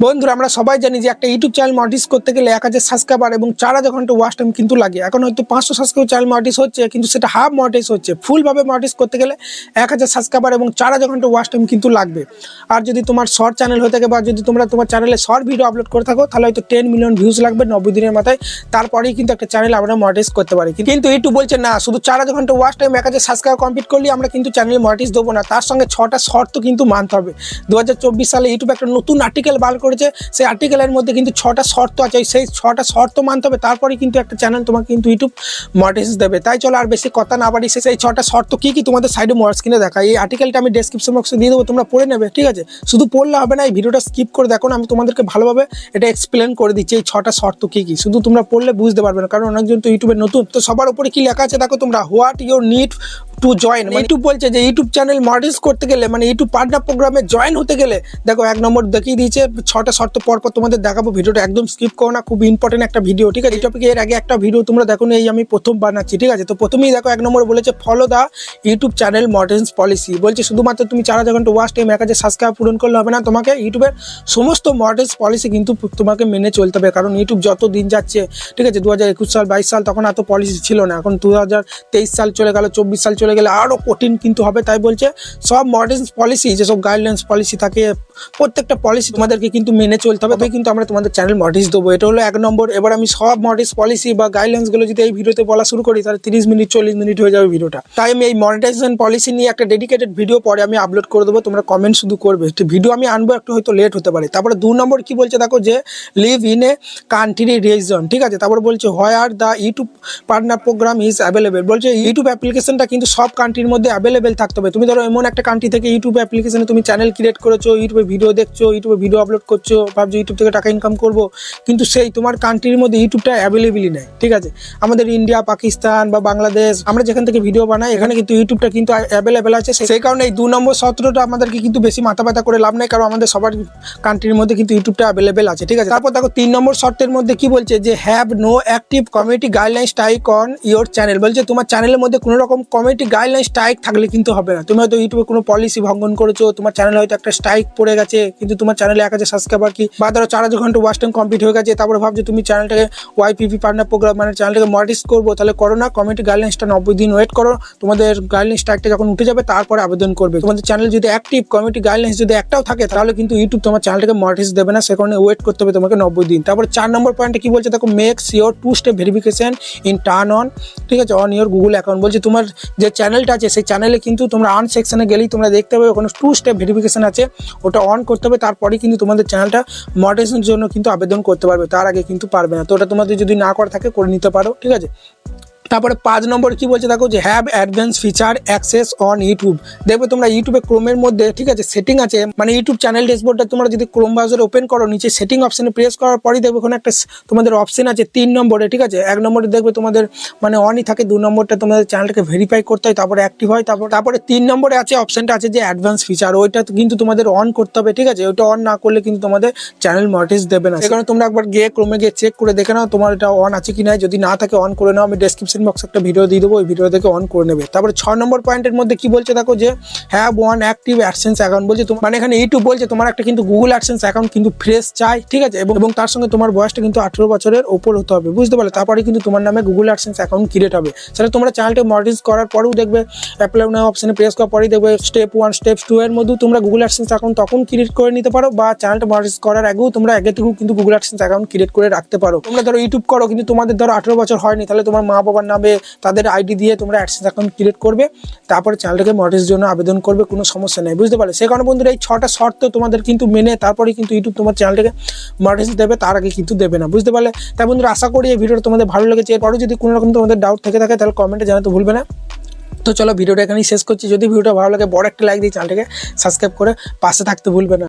বন্ধুরা, আমরা সবাই জানি যে একটা ইউটিউব চ্যানেল মডিস করতে গেলে এক হাজার সাবস্ক্রাইবার এবং চার হাজার ঘণ্টা ওয়াচ টাইম কিন্তু লাগে। এখন হয়তো পাঁচশো সাবস্ক্রাইব চ্যানেল মডিস হচ্ছে, কিন্তু সেটা হাফ মডিস হচ্ছে। ফুলভাবে মডিস করতে গেলে এক হাজার সাবস্ক্রাইবার এবং চার হাজার ঘণ্টা ওয়াচ টাইম কিন্তু লাগবে। আর যদি তোমার শর্ট চ্যানেল হয়ে থাকে বা যদি তোমরা তোমার চ্যানেলে শর্ট ভিডিও আপলোড করে থাকো, তাহলে হয়তো টেন মিলিয়ন ভিউজ লাগবে নব্বই দিনের মাথায়। তারপরেই কিন্তু একটা চ্যানেল আমরা মডিস করতে পারি। কিন্তু ইউটিউব বলছে, না, শুধু চার হাজার ঘণ্টা ওয়াচ টাইম এক হাজার সাবস্ক্রাইব কমপ্লিট করলে আমরা কিন্তু চ্যানেল মডিস দেবো না। তার সঙ্গে ছটা শর্ত কিন্তু মানতে হবে। দু হাজার চব্বিশ সালে ইউটিউব একটা নতুন আর্টিকেল বার করেছে, সেই আর্টিকেলের মধ্যে কিন্তু ছটা শর্ত আছে। সেই ছটা শর্ত মানতে হবে, তারপরে কিন্তু একটা চ্যানেল তোমাকে কিন্তু ইউটিউব মডিস দেবে। তাই চলো আর বেশি কথা না বাড়ি সেই ছটা শর্ত কি কি তোমাদের সাইডে মোয়ার স্ক্রিনে দেখা এই আর্টিকেলটা আমি ডেসক্রিপশন বক্সে দিয়ে দেবো, তোমরা পড়ে নেবে, ঠিক আছে? শুধু পড়লে হবে না, এই ভিডিওটা স্কিপ করে দেখো আমি তোমাদেরকে ভালোভাবে এটা এক্সপ্লেন করে দিচ্ছি, এই ছটা শর্ত কি কি। শুধু তোমরা পড়লে বুঝতে পারবে না, কারণ অনেকজন তো ইউটিউবে নতুন, তো সবার উপরে কি লেখা আছে দেখো তোমরা what your need to join YouTube বলছে যে ইউটিউব চ্যানেল মডিস করতে গেলে মানে ইউটিউব পার্টনার প্রোগ্রামে জয়েন হতে গেলে, দেখো এক নম্বর দেখিয়ে দিয়েছে, ছটা শর্ত পর পর তোমাদের দেখাবো ভিডিওটা, একদম স্কিপ করো না, খুব ইম্পর্টেন্ট একটা ভিডিও ঠিক আছে? টপিকে এর আগে একটা ভিডিও তোমরা দেখো এই আমি প্রথম বানাচ্ছি, ঠিক আছে? তো প্রথমেই দেখো এক নম্বর বলেছে ফলো দা ইউটিউব চ্যানেল মডেন্স পলিসি বলছে শুধুমাত্র তুমি চার হাজার ঘণ্টা ওয়াচ টাইম এক হাজার সাবস্ক্রাইব পূরণ করলে হবে না, তোমাকে ইউটিউবের সমস্ত মডেলস পলিসি কিন্তু তোমাকে মেনে চলতে হবে, কারণ ইউটিউব যত দিন যাচ্ছে, ঠিক আছে? দু হাজার একুশ সাল, বাইশ সাল, তখন এত পলিসি ছিল না, এখন দু হাজার তেইশ সাল চলে গেল, চব্বিশ সাল চলে গেলে আরও কঠিন কিন্তু হবে তাই বলছে সব মডার্ন পলিসি যেসব গাইডলাইন্স পলিসি থাকে প্রত্যেকটা পলিসি তোমাদেরকে কিন্তু মেনে চলতে হবে। তবেই কিন্তু আমরা তোমাদের চ্যানেল মডিস দেবো। এটা হলো এক নম্বর। এবার আমি সব মডিস পলিসি বা গাইডলাইন্সগুলো যদি এই ভিডিওতে বলা শুরু করি, তাহলে তিরিশ মিনিট, চল্লিশ মিনিট হয়ে যাবে ভিডিওটা। তাই আমি এই মনিটাইজেশন পলিসি নিয়ে একটা ডেডিকেটেড ভিডিও পরে আমি আপলোড করে দেবো। তোমরা কমেন্ট শুধু করবে। ভিডিও আমি আনব, একটু হয়তো লেট হতে পারে। তারপরে দু নম্বর কি বলছে দেখো যে live in a country region ঠিক আছে? তারপরে বলছে where the YouTube partner program is available বলছে ইউটিউব অ্যাপ্লিকেশনটা কিন্তু সব কান্ট্রির মধ্যে অ্যাভেলেবেল থাকতে হবে। তুমি ধরো এমন একটা কান্ট্রি থেকে ইউটিউব অ্যাপ্লিকেশনে তুমি চ্যানেল ক্রিয়েট করেছ ইউটিউবে ভিডিও দেখছ ইউটিউবে ভিডিও আপলোড করছ, ভাবছ ইউটিউব থেকে টাকা ইনকাম করব, কিন্তু সেই তোমার কান্ট্রির মধ্যে ইউটিউবটা অ্যাভেলেবেলই নেই, ঠিক আছে? আমাদের ইন্ডিয়া পাকিস্তান বা বাংলাদেশ আমরা যেখান থেকে ভিডিও বানাই, এখানে কিন্তু ইউটিউবটা কিন্তু অ্যাভেলেবেল আছে। সেই- কারণে এই দু নম্বর সত্রটা আমাদেরকে কিন্তু বেশি মাথা ব্যথা করে লাভ নেই, কারণ আমাদের সবার কান্ট্রির মধ্যে কিন্তু ইউটিউবটা অ্যাভেলেবেল আছে, ঠিক আছে? তারপর দেখো, তিন নম্বর শর্তের মধ্যে কি বলছে যে have no active community guideline strike on your channel বলছে, তোমার চ্যানেলের মধ্যে কোনো রকম কমিউনিটি গাইডলাইন স্ট্রাইক থাকলে কিন্তু হবে না। তুমি হয়তো ইউটিউবে কোনো পলিসি ভঙ্গন করেছ, তোমার চ্যানেলে হয়তো একটা স্ট্রাইক পড়ে গেছে, কিন্তু তোমার চ্যানেলে এক হাজার সাবস্ক্রাইবার কি? বা ধরো চার হাজার ঘণ্টা ওয়াচ টাইম কমপ্লিট হয়ে গেছে, তারপরে ভাবছ তুমি চ্যানেলটাকে ওয়াইপিপি পার্টনার প্রোগ্রাম মানে চ্যানেলটাকে মডিস করব, তাহলে করো না কমিউনিটি গাইডলাইন্সটা নব্বই দিন ওয়েট করো, তোমাদের গাইডলাইন স্ট্রাইকটা যখন উঠে যাবে, তারপরে আবেদন করবে। তোমাদের চ্যানেল যদি অ্যাক্টিভ কমিউনিটি গাইডলাইন্স যদি একটাও থাকে, তাহলে কিন্তু ইউটিউব তোমার চ্যানেলটাকে মডিস দেবে না সে কারণে ওয়েট করতে হবে তোমাকে নব্বই দিন। তারপরে চার নম্বর পয়েন্টে কি বলছে, দেখো make sure two step verification in turn on ঠিক আছে? অন ইওর গুগল অ্যাকাউন্ট বলছে তোমার যে চ্যানেলটা আছে, সেই চ্যানেলে কিন্তু তোমরা অন সেকশনে গেলেই তোমরা দেখতে পাবে, ওখানে টু স্টেপ ভেরিফিকেশন আছে, ওটা অন করতে হবে তারপরে কিন্তু তোমাদের চ্যানেলটা মডারেশনের জন্য কিন্তু আবেদন করতে পারবে, তার আগে কিন্তু পারবে না। তো ওটা তোমাদের যদি না করা থাকে, করে নিতে পারো, ঠিক আছে? তারপরে পাঁচ নম্বর কি বলছে দেখো যে have advance feature access on YouTube দেখবে তোমরা ইউটিউবে ক্রোমের মধ্যে ঠিক আছে সেটিং আছে মানে ইউটিউব চ্যানেল ড্যাশবোর্ডটা তোমরা যদি ক্রোম ব্রাউজারে ওপেন করো নিচে সেটিং অপশানে প্রেস করার পরই দেখবে ওখানে একটা তোমাদের অপশন আছে তিন নম্বরে ঠিক আছে? এক নম্বরে দেখবে তোমাদের মানে অনই থাকে দু নম্বরটা তোমাদের চ্যানেলটাকে ভেরিফাই করতে হয় তারপরে অ্যাক্টিভ হয় তারপর তারপরে তিন নম্বরে আছে অপশনটা আছে যে অ্যাডভান্স ফিচার ওইটা কিন্তু তোমাদের অন করতে হবে ঠিক আছে? ওইটা অন না করলে কিন্তু তোমাদের চ্যানেল মটিস দেবে না। সেখানে তোমরা একবার গিয়ে ক্রোমে গিয়ে চেক করে দেখে নাও তোমার এটা অন আছে কি না যদি না থাকে অন করে নাও আমি ডেসক্রিপশন বক্সে একটা ভিডিও দিয়ে দেবো, ওই ভিডিও থেকে অন করে নেবে। তারপরে ছ নম্বর পয়েন্টের মধ্যে কি বলছে দেখো যে have one active AdSense account বলছে, তোমার মানে এখানে ইউটিউব বলছে, তোমার একটা কিন্তু গুগল অ্যাডসেন্স অ্যাকাউন্ট কিন্তু ফ্রেশ চাই, ঠিক আছে? এবং তার সঙ্গে তোমার বয়সটা কিন্তু আঠেরো বছরের ওপর হতে হবে, বুঝতে পারলে? তারপরে কিন্তু তোমার নামে গুগল অ্যাডসেন্স অ্যাকাউন্ট ক্রিয়েট হবে। সেটা তোমরা চ্যানেলটা মডিস করার পরেও দেখবে অ্যাপ্লাই নাও অপশনে প্রেস করার পরেই দেখবে স্টেপ ওয়ান স্টেপ টু এর মধ্যেও তোমরা গুগল অ্যাডসেন্স অ্যাকাউন্ট তখন ক্রিয়েট করে নিতে পারো, বা চ্যানেলটা মডিস করার আগেও তোমরা আগে থেকেও কিন্তু গুগল অ্যাডসেন্স অ্যাকাউন্ট ক্রিয়েট করে রাখতে পারো। তোমরা ধরো ইউটিউব করো, কিন্তু তোমাদের ধরো আঠেরো বছর হয়নি, তাহলে তোমার মা বাবার নামে তাদের আইডি দিয়ে তোমরা অ্যাডসেন্স অ্যাকাউন্ট ক্রিয়েট করবে। তারপরে চ্যানেলটাকে মডিসের জন্য আবেদন করবে, কোনো সমস্যা নেই, বুঝতে পারলে? সে কারণে বন্ধুরা, এই ছটা শর্ত তোমাদের কিন্তু মেনে তারপরে কিন্তু ইউটিউব তোমার চ্যানেলটাকে মডিস দেবে, তার আগে কিন্তু দেবে না, বুঝতে পারলে? তাই বন্ধুরা, আশা করি এই ভিডিওটা তোমাদের ভালো লেগেছে। এরপরও যদি কোনো রকম তোমাদের ডাউট থেকে থাকে, তাহলে কমেন্টে জানাতে ভুলবে না। তো চলো, ভিডিওটা এখানেই শেষ করছি। যদি ভিডিওটা ভালো লাগে, বড় একটা লাইক দিয়ে চ্যানেলটাকে সাবস্ক্রাইব করে পাশে থাকতে ভুলবে না।